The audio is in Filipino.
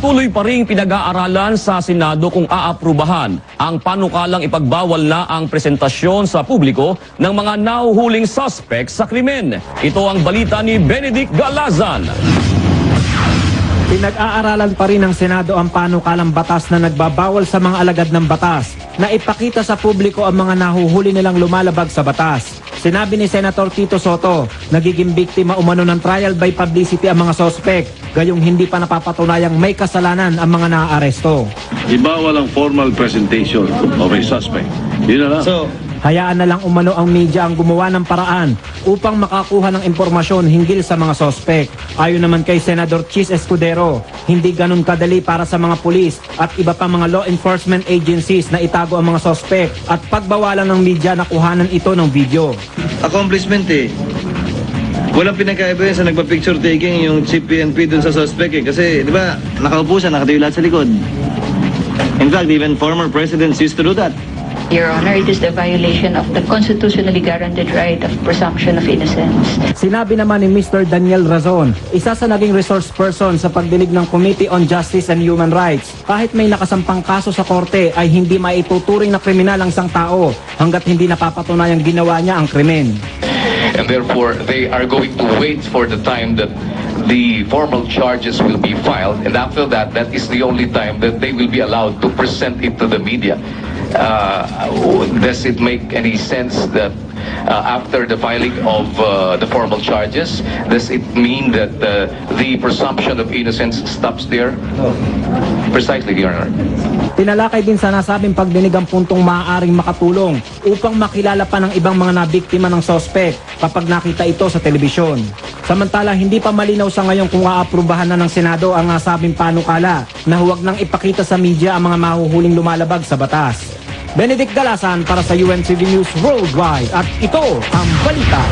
Patuloy pa rin pinag-aaralan sa Senado kung aaprubahan ang panukalang ipagbawal na ang presentasyon sa publiko ng mga nahuhuling suspect sa krimen. Ito ang balita ni Benedict Galazan. Pinag-aaralan pa rin ng Senado ang panukalang batas na nagbabawal sa mga alagad ng batas na ipakita sa publiko ang mga nahuhuli nilang lumalabag sa batas. Sinabi ni Senator Tito Soto, nagiging biktima umano ng trial by publicity ang mga sospek, gayong hindi pa napapatunayang may kasalanan ang mga naaaresto. Ibawal ang formal presentation of a suspect. Yun na lang. So, Hayaan na lang umano ang media ang gumawa ng paraan upang makakuha ng impormasyon hinggil sa mga sospek. Ayon naman kay Senador Chis Escudero, hindi ganun kadali para sa mga pulis at iba pa mga law enforcement agencies na itago ang mga sospek at pagbawalan ng media na kuhanan ito ng video. accomplishment eh. Walang pinagkaiba yun sa nagpa-picture taking yung chief PNP dun sa suspect eh. Kasi, di ba, nakaupo siya, nakatayo lahat sa likod. In fact, even former presidents used to do that. Your Honor, it is the violation of the constitutionally guaranteed right of presumption of innocence. Sinabi naman ni Mr. Daniel Razon, isa sa naging resource person sa pagdinig ng Committee on Justice and Human Rights, kahit may nakasampang kaso sa korte ay hindi maituturing na kriminal ang isang tao hanggat hindi napapatunayang ginawa niya ang krimen. And therefore they are going to wait for the time that the formal charges will be filed. And after that that is the only time that they will be allowed to present it to the media does it make any sense that uh, after the filing of uh, the formal charges does it mean that uh, the presumption of innocence stops there precisely your honor Tinalakay din sa nasabing pagdinig ang puntong maaaring makatulong upang makilala pa ng ibang mga nabiktima ng sospek kapag nakita ito sa telebisyon. Samantala, hindi pa malinaw sa ngayon kung aaprubahan na ng Senado ang nasabing panukala na huwag nang ipakita sa media ang mga mahuhuling lumalabag sa batas. Benedict Galasan para sa UNCV News Worldwide at ito ang balita.